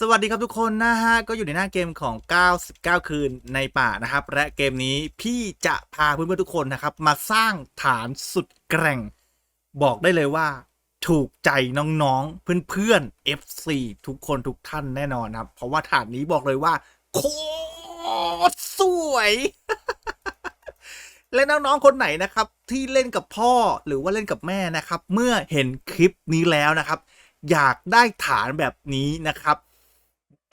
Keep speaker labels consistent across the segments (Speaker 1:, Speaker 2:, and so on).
Speaker 1: สวัสดีครับทุกคนนะฮะ ก็อยู่ในหน้าเกมของ 99 คืนในป่านะครับ และเกมนี้พี่จะพาเพื่อนๆทุกคนนะครับ มาสร้างฐานสุดแกร่ง บอกได้เลยว่า ถูกใจน้องๆ เพื่อนๆ FC ทุกคนทุกท่านแน่นอนครับ เพราะว่าฐานนี้บอกเลยว่า โคตรสวย และน้องๆคนไหนนะครับ ที่เล่นกับพ่อหรือว่าเล่นกับแม่นะครับ เมื่อเห็นคลิปนี้แล้วนะครับ อยากได้ฐานแบบนี้นะครับ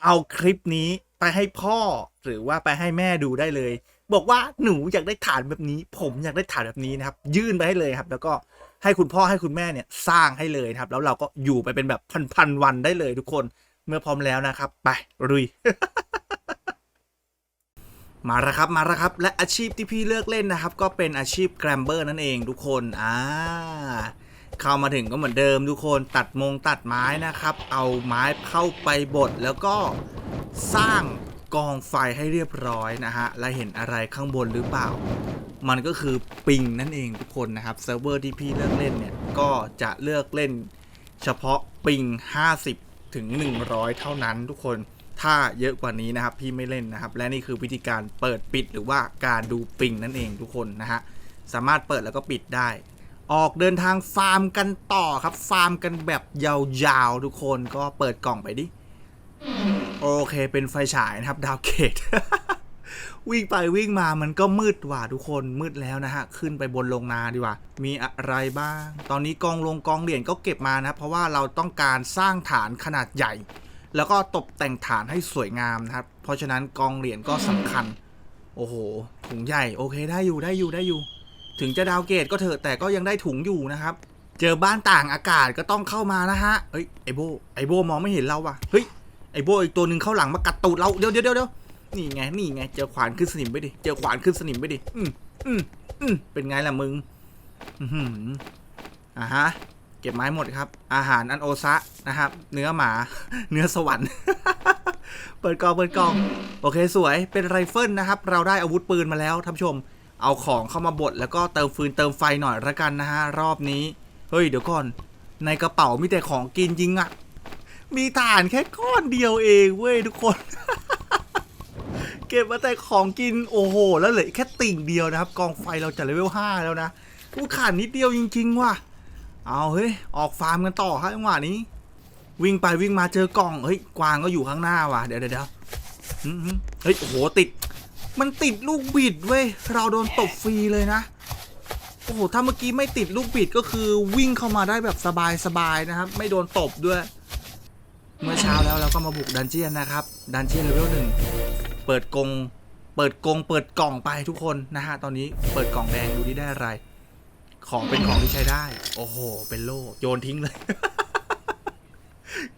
Speaker 1: เอาคลิปนี้ไปให้พ่อหรือว่าไปให้แม่ดูได้เลย บอกว่าหนูอยากได้ฐานแบบนี้ ผมอยากได้ฐานแบบนี้นะครับ ยื่นไปให้เลยครับ แล้วก็ให้คุณพ่อให้คุณแม่เนี่ยสร้างให้เลยครับ แล้วเราก็อยู่ไปเป็นแบบพันๆวันได้เลยทุกคนเมื่อพร้อมแล้วนะครับ ไปรุยมาแล้วครับมาแล้วครับ และอาชีพที่พี่เลือกเล่นนะครับ ก็เป็นอาชีพแกรมเบอร์นั่นเองทุกคนอ่า เข้ามาถึงก็เหมือนเดิมทุกคนตัดมงตัดไม้นะครับ เอาไม้เข้าไปบดแล้วก็สร้างกองไฟให้เรียบร้อยนะฮะ และเห็นอะไรข้างบนหรือเปล่า มันก็คือปิงนั่นเองทุกคนนะครับเซิร์ฟเวอร์ที่พี่เลือกเล่นเนี่ย ก็จะเลือกเล่นเฉพาะปิง 50 ถึง 100 เท่านั้นทุกคน ถ้าเยอะกว่านี้นะครับ พี่ไม่เล่นนะครับ และนี่คือวิธีการเปิดปิดหรือว่าการดูปิงนั่นเองทุกคนนะฮะ สามารถเปิดแล้วก็ปิดได้ ออกเดินทางฟาร์มกันต่อครับ ฟาร์มกันแบบยาวๆ ทุกคนก็เปิดกล่องไปดิ โอเคเป็นไฟฉายนะครับ ดาวเกต วิ่งไปวิ่งมามันก็มืดว่ะทุกคนมืดแล้วนะฮะ ขึ้นไปบนโรงนาดีกว่า มีอะไรบ้าง ตอนนี้กองลงกองเหรียญก็เก็บมานะครับเพราะว่าเราต้องการสร้างฐานขนาดใหญ่ แล้วก็ตกแต่งฐานให้สวยงามนะครับ เพราะฉะนั้นกองเหรียญก็สำคัญ โอ้โหถุงใหญ่โอเคได้อยู่ได้อยู่ได้อยู่ ถึงจะดาวเกตก็เถอะแต่ก็ยังได้ถุงอยู่นะครับ เจอบ้านต่างอากาศก็ต้องเข้ามานะฮะเฮ้ยไอโบไอโบมองไม่เห็นเราว่ะเฮ้ยไอโบอีกตัวหนึ่งเข้าหลังมากัดตูดเราเดี๋ยวเดี๋ยวเดี๋ยวเดี๋ยวนี่ไงนี่ไงเจอขวานขึ้นสนิมไปดิเจอขวานขึ้นสนิมไปดิอืมอืมอืมเป็นไงล่ะมึงอือหืออ่าฮะเก็บไม้หมดครับ อาหารอันโอซะนะครับ เนื้อหมา เนื้อสวรรค์ เปิดกองเปิดกอง โอเคสวย เป็นไรเฟิลนะครับ เราได้อาวุธปืนมาแล้วท่านผู้ชม เอาของเข้ามาบดแล้วก็เติมฟืนเติมไฟหน่อยละกันนะฮะรอบนี้ เฮ้ยเดี๋ยวก่อน ในกระเป๋ามีแต่ของกินจริงอะมีถ่านแค่ก้อนเดียวเองเว้ยทุกคน เก็บมาแต่ของกินโอ้โห แล้วเหลือแค่ติ่งเดียวนะครับ กองไฟเราจะเลเวลห้าแล้วนะกูขาดนิดเดียวจริง ๆ ว่ะ เอาเฮ้ยออกฟาร์มกันต่อครับจังหวะนี้ วิ่งไปวิ่งมาเจอกล่องเฮ้ยกวางก็อยู่ข้างหน้าว่ะเดี๋ยวเดี๋ยวเดี๋ยวหืมหืมเฮ้ยโอ้โหติด มันติดลูกบิดเว้ย เราโดนตบฟรีเลยนะ โอ้โห ถ้าเมื่อกี้ไม่ติดลูกบิดก็คือวิ่งเข้ามาได้แบบสบายๆนะครับ ไม่โดนตบด้วย เมื่อเช้าแล้วเราก็มาบุกดันเจียนนะครับ ดันเจียนเลเวลหนึ่ง เปิดกง เปิดกง เปิดกล่องไปทุกคนนะฮะ ตอนนี้เปิดกล่องแดงดูที่ได้อะไร ของเป็นของที่ใช้ได้ โอ้โห เป็นโล่โยนทิ้งเลย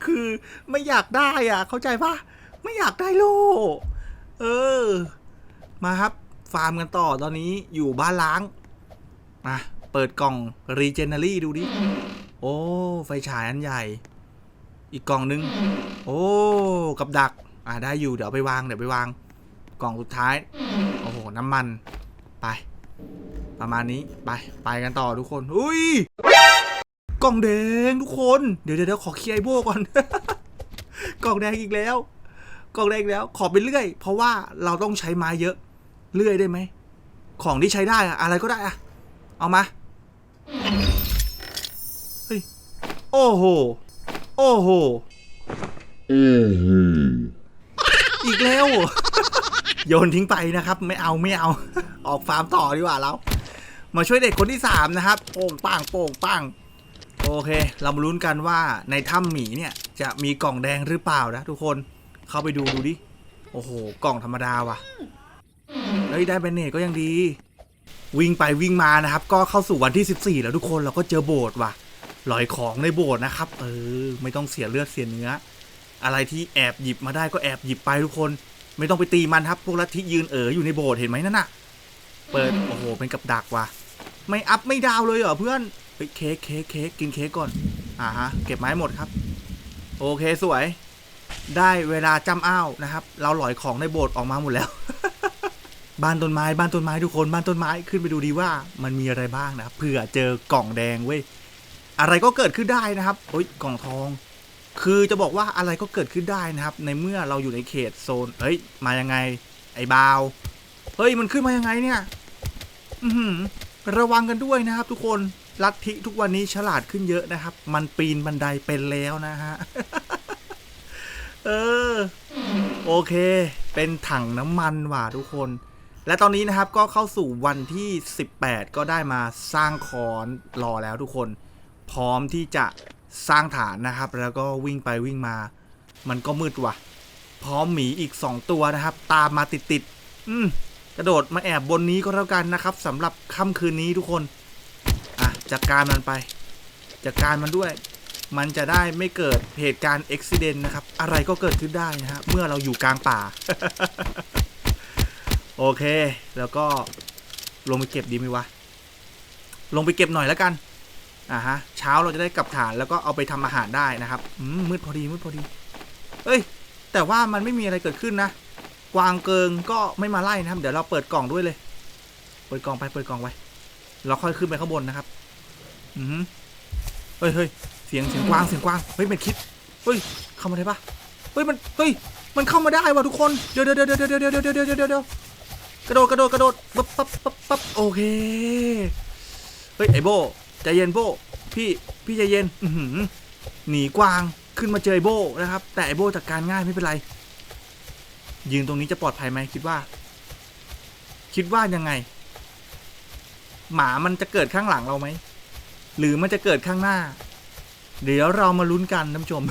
Speaker 1: คือไม่อยากได้อะ เข้าใจปะไม่อยากได้โล่เออ มาครับ ฟาร์มกันต่อตอนนี้อยู่บ้านล้างมาเปิดกล่องรีเจน a รี่ดูดิ โอ้ ไฟฉายอันใหญ่ อีกกล่องนึง โอ้ กับดัก อ่าได้อยู่ เดี๋ยวไปวาง เดี๋ยวไปวาง กล่องสุดท้าย โอ้โห น้ำมัน ไป ประมาณนี้ ไป ไปกันต่อทุกคน อุ้ย กล่องแดงทุกคน เดี๋ยวเดี๋ยวขอเคลียร์ไอโบก่อน กล่องแดงอีกแล้ว กล่องแดงอีกแล้ว ขอเป็นเลื่อย เพราะว่าเราต้องใช้ไม้เยอะ เลื่อยได้ไหม ของที่ใช้ได้อะอะไรก็ได้อะเอามา เฮ้ย โอ้โห โอ้โห อีกแล้วเหรอโยนทิ้งไปนะครับ ไม่เอาไม่เอา ออกฟาร์มต่อดีกว่าเรามาช่วยเด็กคนที่สามนะครับ โป่งป้างโป่งป้างโอเค เรามาลุ้นกันว่าในถ้ำหมีเนี่ย จะมีกล่องแดงหรือเปล่านะทุกคนเข้าไปดูดูดิ โอ้โห กล่องธรรมดาว่ะ เฮ้ยได้เบนเนตก็ยังดี วิ่งไปวิ่งมานะครับ ก็เข้าสู่วันที่ 14 แล้วทุกคนเราก็เจอโบสถ์ว่ะลอยของในโบสถ์นะครับ เออ ไม่ต้องเสียเลือดเสียเนื้อ อะไรที่แอบหยิบมาได้ก็แอบหยิบไปทุกคน ไม่ต้องไปตีมันครับ พวกลัทธิยืนเอ๋ออยู่ในโบสถ์เห็นไหมนั่นน่ะ เปิดโอ้โหเป็นกับดักว่ะ ไม่อัพไม่ดาวเลยเหรอเพื่อนเฮ้ยเค้กเค้กเค้กกินเค้กก่อนอ่าฮะเก็บไม้หมดครับ โอเคสวย ได้เวลาจำอ้าวนะครับ เราหลอยของในโบสถ์ออกมาหมดแล้ว บ้านต้นไม้บ้านต้นไม้ทุกคนบ้านต้นไม้ขึ้นไปดูดีว่ามันมีอะไรบ้างนะครับเผื่อเจอกล่องแดงเว้ยอะไรก็เกิดขึ้นได้นะครับโอ้ยกล่องทอง คือจะบอกว่าอะไรก็เกิดขึ้นได้นะครับ ในเมื่อเราอยู่ในเขตโซนเฮ้ยมายังไง ไอ้บาวเฮ้ยมันขึ้นมายังไงเนี่ย อืระวังกันด้วยนะครับ ทุกคนลัทธิทุกวันนี้ฉลาดขึ้นเยอะนะครับ มันปีนบันไดเป็นแล้วนะฮะเออ โอเค เป็นถังน้ำมันว่ะทุกคน และตอนนี้นะครับก็เข้าสู่วันที่ 18 ก็ได้มาสร้างคอนรอแล้วทุกคน พร้อมที่จะสร้างฐานนะครับ แล้วก็วิ่งไปวิ่งมา มันก็มืดว่ะ พร้อมหมีอีก 2 ตัวนะครับ ตามมาติดๆอืมกระโดดมาแอบบนนี้ก็แล้วกันนะครับสำหรับค่ำคืนนี้ทุกคน อะจัดการมันไปจัดการมันด้วย มันจะได้ไม่เกิดเหตุการณ์อุบิเหตุนะครับ อะไรก็เกิดขึ้นได้นะฮะเมื่อเราอยู่กลางป่า โอเค แล้วก็ลงไปเก็บดีไหมวะ ลงไปเก็บหน่อยแล้วกัน อ่าฮะ เช้าเราจะได้กลับฐานแล้วก็เอาไปทำอาหารได้นะครับอืมมืดพอดีมืดพอดี เอ้ย แต่ว่ามันไม่มีอะไรเกิดขึ้นนะ กวางเกิงก็ไม่มาไล่นะครับ เดี๋ยวเราเปิดกล่องด้วยเลย เปิดกล่องไป เปิดกล่องไว้เราค่อยขึ้นไปข้างบนนะครับ อือฮึเฮ้ยเฮ้ยเสียงเสียงกวางเสียงกวาง เฮ้ยเป็นคิด เฮ้ย เข้ามาได้ปะเฮ้ยมัน เฮ้ย มันเข้ามาได้ว่ะทุกคน เดี๋ยวเดี๋ยวเดี๋ยวเดี๋ยวเดี๋ยวเดี๋ยวเดี๋ยวเดี๋ยว ระโดดกระโดดกระโดดปั๊บปั๊บปั๊บปั๊บโอเค เฮ้ยไอโบใจเย็นโบพี่พี่ใจเย็นอืหนีกวางขึ้นมาเจอไอโบนะครับ แต่ไอโบจัดการง่ายไม่เป็นไร ยืนตรงนี้จะปลอดภัยไหมคิดว่า คิดว่ายังไง หมามันจะเกิดข้างหลังเราไหมหรือมันจะเกิดข้างหน้า เดี๋ยวเรามาลุ้นกันท่านผู้ชม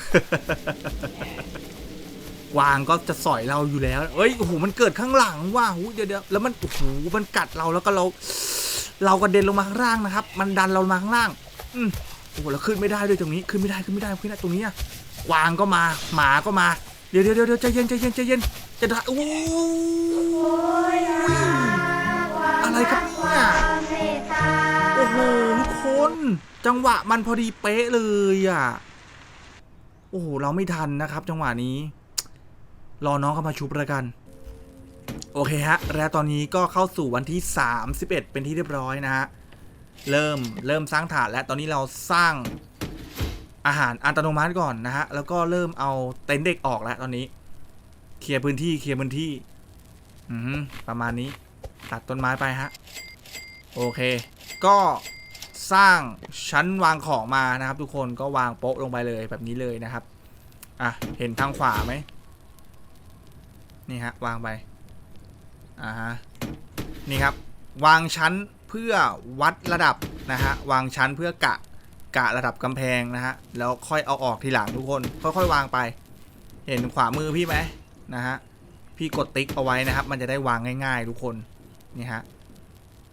Speaker 1: วางก็จะสอยเราอยู่แล้ว เอ้ยโอ้โหมันเกิดข้างหลังว่ะหูเดี๋ยวเดี๋ยวแล้วมันโอ้โหมันกัดเราแล้วก็เรา เรากระเด็นลงมาข้างล่างนะครับ มันดันเรามาข้างล่าง อืมโอ้โหแล้วขึ้นไม่ได้ด้วยตรงนี้ขึ้นไม่ได้ขึ้นไม่ได้ขึ้นไม่ได้ตรงนี้อะกวางก็มาหมาก็มาเดี๋ยวเดี๋ยวเดี๋ยวใจเย็นใจเย็นใจเย็นจะได้โอ้ยอะไรครับเนี่ยโอ้โหทุกคนจังหวะมันพอดีเป๊ะเลยอะโอ้โหเราไม่ทันนะครับ จังหวะนี้ รอน้องเข้ามาชุบแล้วกัน โอเคฮะ และตอนนี้ก็เข้าสู่วันที่ 31 เป็นที่เรียบร้อยนะฮะ เริ่มเริ่มสร้างฐานและตอนนี้เราสร้างอาหารอัตโนมัติก่อนนะฮะ แล้วก็เริ่มเอาเต็นท์เด็กออกแล้วตอนนี้ เคลียร์พื้นที่เคลียร์พื้นที่อืมประมาณนี้ ตัดต้นไม้ไปฮะ โอเค ก็สร้างชั้นวางของมานะครับ ทุกคนก็วางโป๊ะลงไปเลยแบบนี้เลยนะครับ อะ เห็นทางขวาไหม นี่ฮะวางไปอ่าฮะนี่ครับวางชั้นเพื่อวัดระดับนะฮะวางชั้นเพื่อกะกะระดับกำแพงนะฮะแล้วค่อยเอาออกทีหลังทุกคนค่อยๆวางไป เห็นขวามือพี่ไหมนะฮะพี่กดติ๊กเอาไว้นะครับ มันจะได้วางง่าย ๆ ทุกคนนี่ฮะ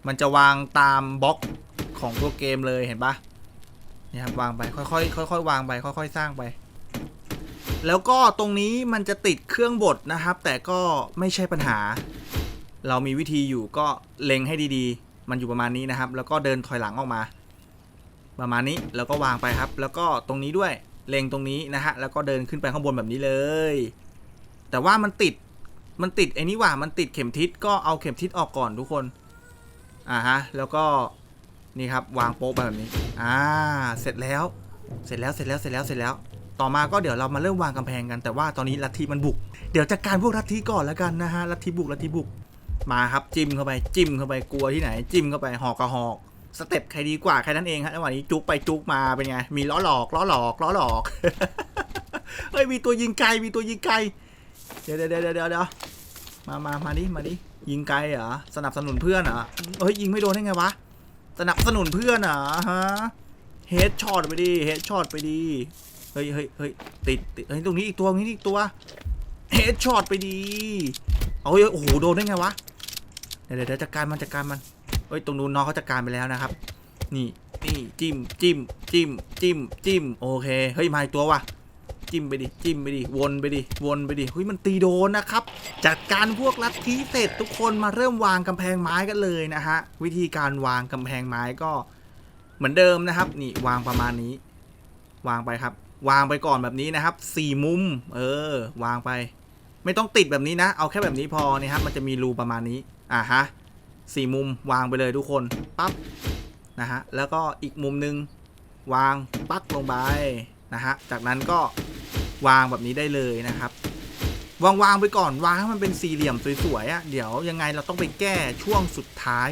Speaker 1: มันจะวางตามบล็อกของตัวเกมเลยเห็นปะนี่ครับวางไปค่อยๆค่อยๆวางไปค่อย ๆ สร้างไป แล้วก็ตรงนี้มันจะติดเครื่องบดนะครับ แต่ก็ไม่ใช่ปัญหา เรามีวิธีอยู่ก็เล็งให้ดีๆ มันอยู่ประมาณนี้นะครับ แล้วก็เดินถอยหลังออกมา ประมาณนี้แล้วก็วางไปครับ แล้วก็ตรงนี้ด้วยเล็งตรงนี้นะฮะแล้วก็เดินขึ้นไปข้างบนแบบนี้เลย แต่ว่ามันติดมันติดไอ้นี่ว่ามันติดเข็มทิศก็เอาเข็มทิศออกก่อนทุกคนอ่าฮะแล้วก็นี่ครับวางโป๊ะไปแบบนี้อ่าเสร็จแล้วเสร็จแล้วเสร็จแล้วเสร็จแล้วเสร็จแล้ว ต่อมาก็เดี๋ยวเรามาเริ่มวางกำแพงกันแต่ว่าตอนนี้ลัทธิมันบุก เดี๋ยวจัดการพวกลัทธิก่อนแล้วกันนะฮะลัทธิบุกลัทธิบุกมาครับจิ้มเข้าไปจิ้มเข้าไปกลัวที่ไหน จิ้มเข้าไปหอกกระหอกสเต็ปใครดีกว่าแค่นั้นเองฮะระหว่างนี้จุกไปจุกมาเป็นไงมีล้อหลอกล้อหลอกล้อหลอกเฮ้ยมีตัวยิงไกลมีตัวยิงไกลเดี๋ยวเดี๋ยวเดี๋ยวเดี๋ยวมามามาดิมาดิยิงไกลเหรอสนับสนุนเพื่อนเหรอเฮ้ยยิงไม่โดนได้ไงวะสนับสนุนเพื่อนเหรอฮะเฮดช็อตไปดิเฮดช็อตไปดิ ฮ้ยเฮ้ยเฮ้ยติดติดเฮ้ยตรงนี้อีกตัวนี้อีกตัวเฮดช็อตไปดี เอาเฮ้ยโอ้โหโดนได้ไงวะ เดี๋ยวเดี๋ยวจัดการมันจัดการมัน เฮ้ยตรงนู้นน้องเขาจัดการไปแล้วนะครับ นี่นี่จิ้มจิ้มจิ้มจิ้มจิ้มโอเค เฮ้ยมาอีกตัวว่ะจิ้มไปดิจิ้มไปดิวนไปดิวนไปดิเฮ้ยมันตีโดนนะครับ จัดการพวกลัทธิเสร็จทุกคนมาเริ่มวางกำแพงไม้กันเลยนะฮะวิธีการวางกำแพงไม้ก็ เหมือนเดิมนะครับ นี่วางประมาณนี้ วางไปครับ วางไปก่อนแบบนี้นะครับสี่มุม เออ วางไป ไม่ต้องติดแบบนี้นะ เอาแค่แบบนี้พอนี่ครับ มันจะมีรูประมาณนี้ อ่าฮะสี่มุมวางไปเลยทุกคนปั๊บนะฮะแล้วก็อีกมุมหนึ่งวางปักลงไปนะฮะจากนั้นก็วางแบบนี้ได้เลยนะครับ วางวางไปก่อนวางให้มันเป็นสี่เหลี่ยมสวยๆอะ่ะเดี๋ยวยังไงเราต้องไปแก้ช่วงสุดท้าย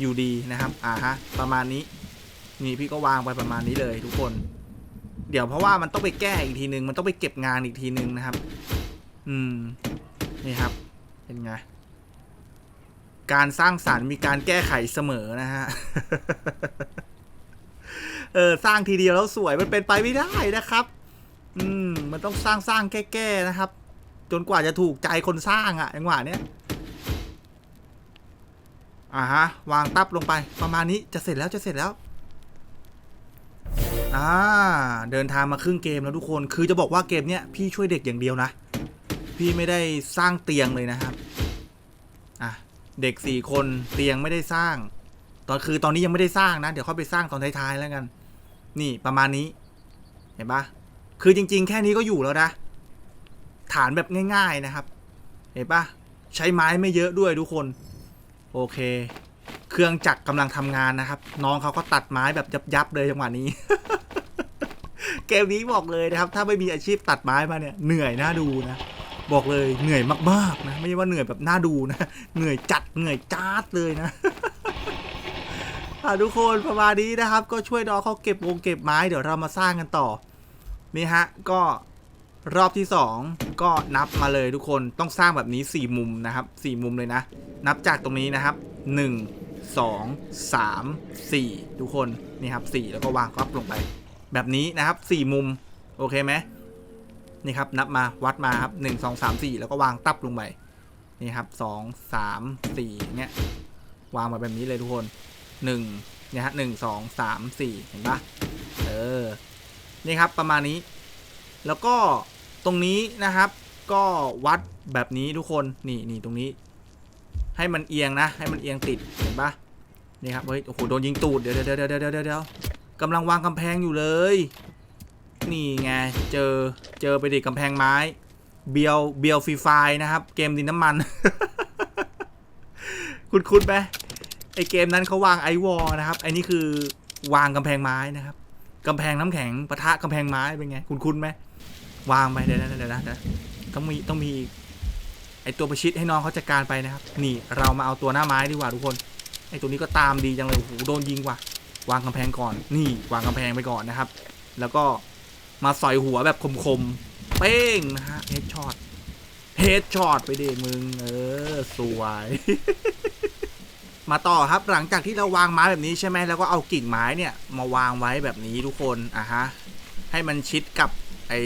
Speaker 1: อยู่ดีนะครับอ่าฮะประมาณนี้นี่พี่ก็วางไปประมาณนี้เลยทุกคน เดี๋ยวเพราะว่ามันต้องไปแก้อีกทีนึง มันต้องไปเก็บงานอีกทีนึงนะครับ อืม นี่ครับ เป็นไง การสร้างสารรค์มีการแก้ไขเสมอนะฮะ เออ สร้างทีเดียวแล้วสวยมันเป็นไปไม่ได้นะครับ อืม มันต้องสร้างสร้างแก้แก้นะครับ จนกว่าจะถูกใจคนสร้างอะ่ะจังหวะเนี้ยอ่าฮะ วางตับลงไป ประมาณนี้จะเสร็จแล้วจะเสร็จแล้ว อ่า เดินทางมาครึ่งเกมแล้วทุกคน คือจะบอกว่าเกมเนี้ยพี่ช่วยเด็กอย่างเดียวนะ พี่ไม่ได้สร้างเตียงเลยนะครับ อะ เด็กสี่คนเตียงไม่ได้สร้าง ตอนคือตอนนี้ยังไม่ได้สร้างนะ เดี๋ยวเขาไปสร้างตอนท้ายๆแล้วกัน นี่ประมาณนี้ เห็นปะคือจริง ๆ แค่นี้ก็อยู่แล้วนะ ฐานแบบง่าย ๆนะครับ เห็นปะใช้ไม้ไม่เยอะด้วยทุกคน โอเคเครื่องจักรกำลังทำงานนะครับ น้องเขาก็ตัดไม้แบบยับๆเลยจังหวะนี้ เกมนี้บอกเลยนะครับ ถ้าไม่มีอาชีพตัดไม้มาเนี่ยเหนื่อยน่าดูนะ บอกเลยเหนื่อยมากๆนะ ไม่ใช่ว่าเหนื่อยแบบน่าดูนะ เหนื่อยจัดเหนื่อยจ้าดเลยนะอะทุกคนประมาณนี้นะครับ ก็ช่วยน้องเขาเก็บวงเก็บไม้เดี๋ยวเรามาสร้างกันต่อนี่ฮะก็รอบที่สองก็นับมาเลยทุกคนต้องสร้างแบบนี้สี่มุมนะครับสี่มุมเลยนะ นับจากตรงนี้นะครับหนึ่งสองสามสี่ทุกคนนี่ครับสี่แล้วก็วางก๊อปลงไป แบบนี้นะครับสี่มุมโอเคไหมนี่ครับนับมาวัดมาครับหนึ่งสองสามสี่แล้วก็วางตับลงไปนี่ครับสองสามสี่เงี้ยวางมาแบบนี้เลยทุกคนหนึ่งเนี่ยฮะหนึ่งสองสามสี่เห็นปะเออนี่ครับประมาณนี้ แล้วก็ตรงนี้นะครับ ก็วัดแบบนี้ทุกคนนี่นี่ตรงนี้ ให้มันเอียงนะ ให้มันเอียงติดเห็นปะนี่ครับเฮ้ยโอ้โหโดนยิงตูดเดี๋ยวเดี๋ยวเดี๋ยวเดี๋ยวเดี๋ยว กำลังวางกำแพงอยู่เลย นี่ไง เจอ เจอไปดิกำแพงไม้ เบียว เบียวฟรีไฟนะครับ เกมดินน้ำมัน คุณคุณไหมไอเกมนั้นเขาวางไอวอลนะครับ ไอนี่คือวางกำแพงไม้นะครับกำแพงน้ำแข็งปะทะกำแพงไม้เป็นไง คุณคุณไหมวางไปเดี๋ยวนะเดี๋ยวนะต้องมีต้องมีไอตัวประชิดให้น้องเขาจัดการไปนะครับ นี่เรามาเอาตัวหน้าไม้ดีกว่าทุกคน ไอตัวนี้ก็ตามดีจังเลยโอ้โหโดนยิงว่ะ วางกำแพงก่อน นี่วางกำแพงไปก่อนนะครับ แล้วก็มาสอยหัวแบบคมๆ เป้งนะฮะเฮดช็อตเฮดช็อตไปดิมึง เออ สวย มาต่อครับหลังจากที่เราวางไม้แบบนี้ใช่ไหมแล้วก็เอากิ่งไม้เนี่ยมาวางไว้แบบนี้ทุกคนอะฮะให้มันชิดกับไอ้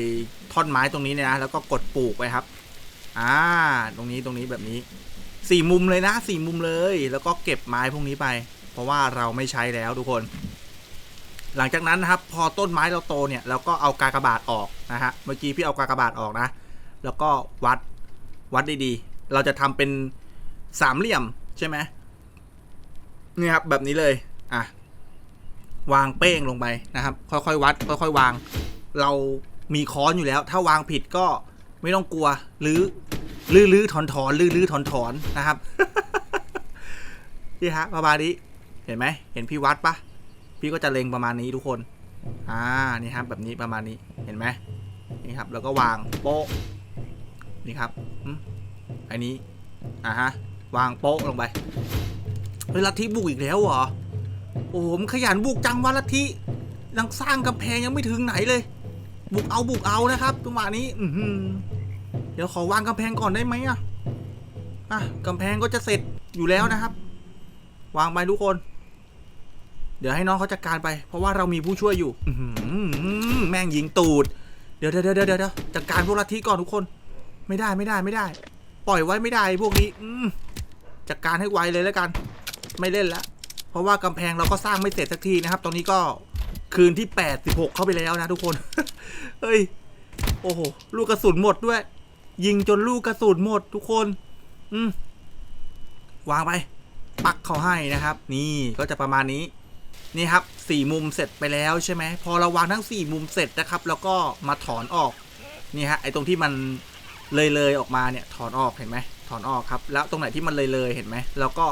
Speaker 1: ท่อนไม้ตรงนี้เนี่ยนะแล้วก็กดปลูกไปครับอ่าตรงนี้ตรงนี้แบบนี้สี่มุมเลยนะสี่มุมเลย แล้วก็เก็บไม้พวกนี้ไป เพราะว่าเราไม่ใช้แล้วทุกคน หลังจากนั้นนะครับ พอต้นไม้เราโตเนี่ยเราก็เอากากบาทออกนะฮะเมื่อกี้พี่เอากากบาทออกนะ แล้วก็วัดวัดดีๆ เราจะทำเป็นสามเหลี่ยมใช่ไหมนี่ครับแบบนี้เลยอะวางเป้งลงไปนะครับ ค่อยๆวัด ค่อยๆวาง เรามีค้อนอยู่แล้ว ถ้าวางผิดก็ไม่ต้องกลัวหรือลื้อลื้อถอนถอนลื้อลื้อถอนถอนนะครับนี่ฮะประมาณนี้ เห็นไหมเห็นพี่วัดปะพี่ก็จะเล็งประมาณนี้ทุกคน อ่า นี่ครับแบบนี้ประมาณนี้ เห็นไหมนี่ครับ แล้วก็วางโป๊ะ นี่ครับอืมอันนี้ อ่าฮะ วางโป๊ะลงไปเฮ้ยลัทธิบุกอีกแล้วเหรอ โอ้โหมขยันบุกจังวะลัทธิยังสร้างกำแพงยังไม่ถึงไหนเลย บุกเอาบุกเอานะครับจังหวะนี้ อืเดี๋ยวขอวางกำแพงก่อนได้ไหมอะ อะกำแพงก็จะเสร็จอยู่แล้วนะครับ วางไปทุกคน เดี๋ยวให้น้องเขาจัดการไป เพราะว่าเรามีผู้ช่วยอยู่อแม่งยิงตูด เดี๋ยวเดี๋ยวเดี๋ยวเดี๋ยวจัดการพวกลัทธิก่อนทุกคน ไม่ได้ไม่ได้ไม่ได้ ปล่อยไว้ไม่ได้พวกนี้ อืจัดการให้ไวเลยแล้วกัน ไม่เล่นละเพราะว่ากำแพงเราก็สร้างไม่เสร็จสักทีนะครับ ตอนนี้ก็คืนที่86เข้าไปแล้วนะทุกคน เฮ้ย โอ้โห ลูกกระสุนหมดด้วย ยิงจนลูกกระสุนหมดทุกคน อืมวางไป ปักเขาให้นะครับ นี่ก็จะประมาณนี้ นี่ครับสี่มุมเสร็จไปแล้วใช่ไหมพอเราวางทั้งสี่มุมเสร็จนะครับ แล้วก็มาถอนออกนี่ฮะไอตรงที่มันเลยเลยๆออกมาเนี่ยถอนออกเห็นไหมถอนออกครับ แล้วตรงไหนที่มันเลยเลยๆเห็นไหมแล้วก็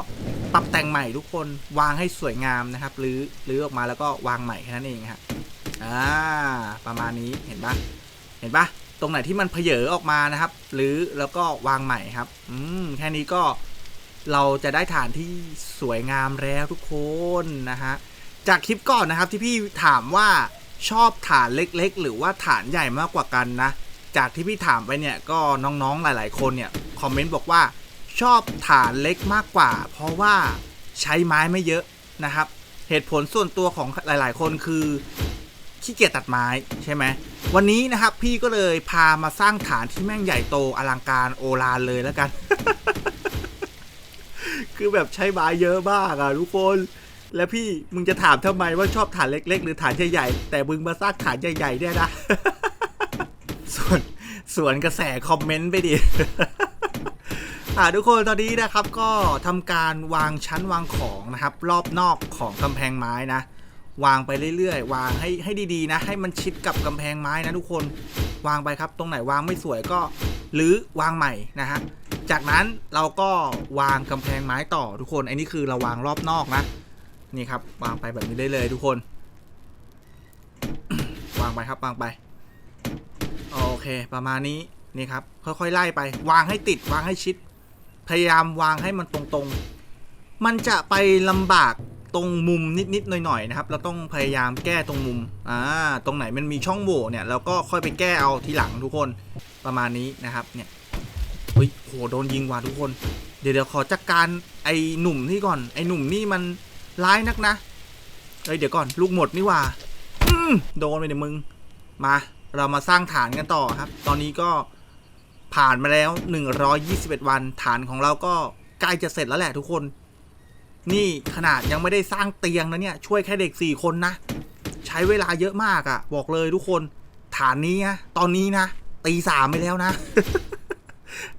Speaker 1: ปรับแต่งใหม่ทุกคนวางให้สวยงามนะครับหรือหรือออกมาแล้วก็วางใหม่แค่นั้นเองครับอ่าประมาณนี้เห็นปะเห็นปะตรงไหนที่มันเพเยอออกมานะครับ หรือแล้วก็วางใหม่ครับ อืมแค่นี้ก็เราจะได้ฐานที่สวยงามแล้วทุกคนนะฮะ จากคลิปก่อนนะครับที่พี่ถามว่าชอบฐานเล็กๆ หรือว่าฐานใหญ่มากกว่ากันนะ จากที่พี่ถามไปเนี่ยก็น้องๆหลายๆ คนเนี่ยคอมเมนต์บอกว่าชอบฐานเล็กมากกว่า เพราะว่าใช้ไม้ไม่เยอะนะครับ เหตุผลส่วนตัวของหลาย ๆ คนคือขี้เกียจตัดไม้ใช่ไหมวันนี้นะครับพี่ก็เลยพามาสร้างฐานที่แม่งใหญ่โตอลังการโอฬารเลยแล้วกัน คือแบบใช้ไม้เยอะมากอะทุกคน แล้วพี่มึงจะถามทำไมว่าชอบฐานเล็ก ๆ หรือฐานใหญ่ๆแต่มึงมาสร้างฐานใหญ่ๆเนี่ยนะส่วนส่วนกระแสคอมเมนต์ไปดิอ่าทุกคนตอนนี้นะครับก็ทำการวางชั้นวางของนะครับ รอบนอกของกำแพงไม้นะ วางไปเรื่อยๆ วางให้ให้ดีๆนะ ให้มันชิดกับกำแพงไม้นะทุกคนวางไปครับ ตรงไหนวางไม่สวยก็หรือวางใหม่นะฮะจากนั้นเราก็วางกำแพงไม้ต่อทุกคนอันนี้คือเราวางรอบนอกนะ นี่ครับวางไปแบบนี้ได้เลยทุกคน วางไปครับวางไป โอเค ประมาณนี้นี่ครับ ค่อยๆไล่ไป วางให้ติดวางให้ชิด พยายามวางให้มันตรงๆ มันจะไปลำบากตรงมุมนิดๆหน่อยๆนะครับ เราต้องพยายามแก้ตรงมุมอ่าตรงไหนมันมีช่องโหว่เนี่ยเราก็ค่อยไปแก้เอาทีหลังทุกคนประมาณนี้นะครับเนี่ยเฮ้ยโหโดนยิงว่ะทุกคน เดี๋ยวเดี๋ยวขอจัดการไอ้หนุ่มนี่ก่อนไอ้หนุ่มนี่มัน ร้ายนักนะเอ้ยเดี๋ยวก่อนลูกหมดนี่ว่าโดนไปเดี๋ยวมึง มา เรามาสร้างฐานกันต่อครับ ตอนนี้ก็ผ่านมาแล้ว 121 วัน ฐานของเราก็ใกล้จะเสร็จแล้วแหละทุกคน นี่ขนาดยังไม่ได้สร้างเตียงนะเนี่ย ช่วยแค่เด็ก 4 คนนะ ใช้เวลาเยอะมากอะ่ะ บอกเลยทุกคน ฐานนี้นะ ตอนนี้นะ ตีสามไปแล้วนะ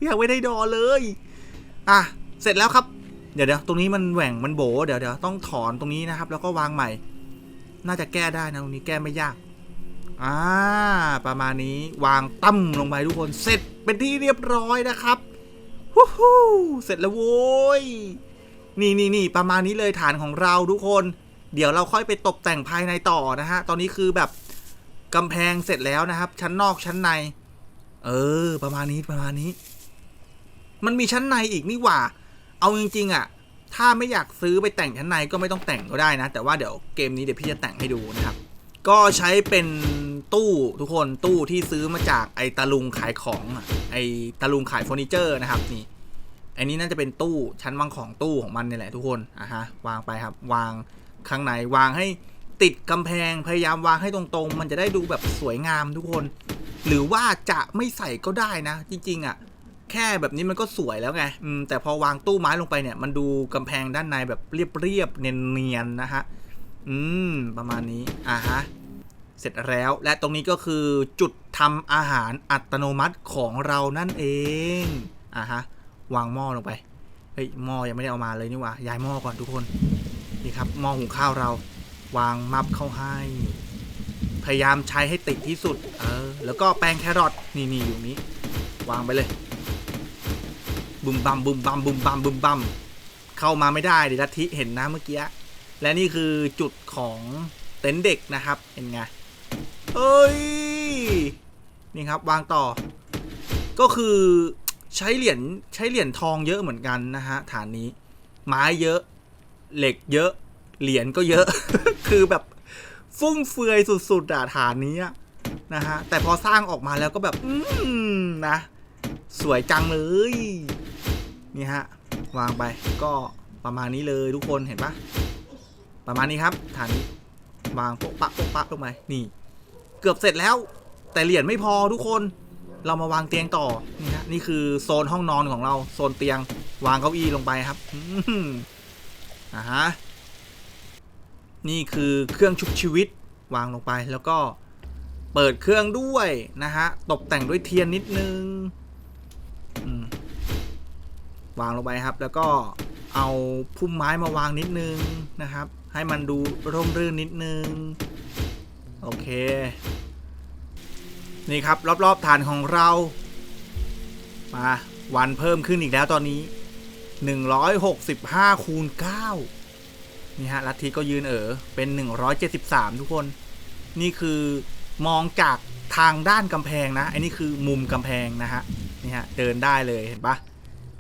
Speaker 1: ยังไม่ได้ดอเลย อะ เสร็จแล้วครับ เดี๋ยวเดี๋ยวตรงนี้มันแหว่งมันโบเดี๋ยวเดี๋ยวต้องถอนตรงนี้นะครับ แล้วก็วางใหม่ น่าจะแก้ได้นะตรงนี้แก้ไม่ยากอ่าประมาณนี้วางตั้มลงไปทุกคนเสร็จเป็นที่เรียบร้อยนะครับฮู้ฮู้เสร็จแล้วโว้ยนี่นี่นี่ประมาณนี้เลยฐานของเราทุกคน เดี๋ยวเราค่อยไปตกแต่งภายในต่อนะฮะตอนนี้คือแบบกำแพงเสร็จแล้วนะครับ ชั้นนอกชั้นใน เออ ประมาณนี้ประมาณนี้ มันมีชั้นในอีกนี่หว่า เอาจริงๆอะ ถ้าไม่อยากซื้อไปแต่งชั้นในก็ไม่ต้องแต่งก็ได้นะ แต่ว่าเดี๋ยวเกมนี้เดี๋ยวพี่จะแต่งให้ดูนะครับ ก็ใช้เป็นตู้ทุกคนตู้ที่ซื้อมาจากไอ้ตาลุงขายของไอ้ตาลุงขายเฟอร์นิเจอร์นะครับนี่อันนี้น่าจะเป็นตู้ชั้นวางของตู้ของมันนี่แหละทุกคนอะฮะวางไปครับวางข้างในวางให้ติดกำแพงพยายามวางให้ตรงๆ มันจะได้ดูแบบสวยงามทุกคน หรือว่าจะไม่ใส่ก็ได้นะ จริง ๆอะ แค่แบบนี้มันก็สวยแล้วไงแต่พอวางตู้ไม้ลงไปเนี่ย มันดูกำแพงด้านในแบบเรียบๆเนียนๆนะฮะ อืม ประมาณนี้ อ่าฮะ เสร็จแล้ว และตรงนี้ก็คือจุดทำอาหารอัตโนมัติของเรานั่นเอง อ่าฮะ วางหม้อลงไป เฮ้ย หม้อยังไม่ได้เอามาเลยนี่ว่าย้ายหม้อก่อนทุกคน นี่ครับ หม้อหุงข้าวเรา วางมับเข้าให้ พยายามใช้ให้ติดที่สุด เออ แล้วก็แป้งแครอท นี่นี่อยู่นี้ วางไปเลย บุมบัมบุมบัมบุมบัมบุมบัมเข้ามาไม่ได้ดิลัทธิเห็นนะเมื่อกี้ และนี่คือจุดของเต็นท์เด็กนะครับ เห็นไงเอ้ย นี่ครับวางต่อ ก็คือใช้เหรียญใช้เหรียญทองเยอะเหมือนกันนะฮะฐานนี้ ไม้เยอะ เหล็กเยอะ เหรียญก็เยอะ คือแบบฟุ่มเฟือยสุดๆอะฐานนี้นะฮะ แต่พอสร้างออกมาแล้วก็แบบ อืมนะ สวยจังเลย นี่ฮะ วางไปก็ประมาณนี้เลยทุกคนเห็นปะประมาณนี้ครับฐานนี้วางโป๊ะปะโป๊ะปะลงไปนี่ เกือบเสร็จแล้ว แต่เหรียญไม่พอทุกคน เรามาวางเตียงต่อนี่ฮะนี่คือโซนห้องนอนของเราโซนเตียง วางเก้าอี้ลงไปครับอ่าฮะนี่คือเครื่องชุบชีวิตวางลงไปแล้วก็เปิดเครื่องด้วยนะฮะ ตกแต่งด้วยเทียนนิดนึง วางลงไปครับ แล้วก็เอาพุ่มไม้มาวางนิดนึงนะครับ ให้มันดูร่มรื่นนิดนึง โอเค นี่ครับรอบๆฐานของเรา มาวันเพิ่มขึ้นอีกแล้วตอนนี้ 165คูณ9นี่ฮะลัทธิก็ยืนเออเป็น 173 ทุกคน นี่คือมองจากทางด้านกำแพงนะไอันนี้คือมุมกำแพงนะฮะนี่ฮะเดินได้เลยเห็นปะ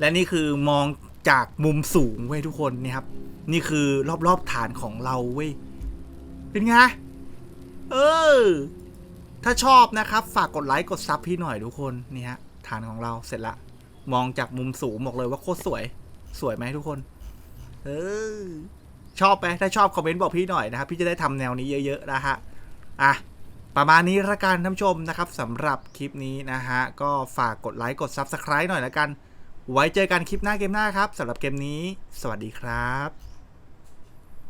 Speaker 1: และนี่คือมองจากมุมสูงเว้ยทุกคนนี่ครับ นี่คือรอบๆฐานของเราเว้ย เป็นไง เออ ถ้าชอบนะครับ ฝากกดไลค์กดซับพี่หน่อยทุกคนนี่ฮะฐานของเราเสร็จละ มองจากมุมสูงบอกเลยว่าโคตรสวย สวยไหมทุกคน เออ ชอบไหมถ้าชอบคอมเมนต์บอกพี่หน่อยนะครับ พี่จะได้ทำแนวนี้เยอะๆนะฮะ อะประมาณนี้ละกันท่านผู้ชมนะครับสำหรับคลิปนี้นะฮะ ก็ฝากกดไลค์กด Subscribe หน่อยละกัน ไว้เจอกันคลิปหน้าเกมหน้าครับสำหรับเกมนี้ สวัสดีครับ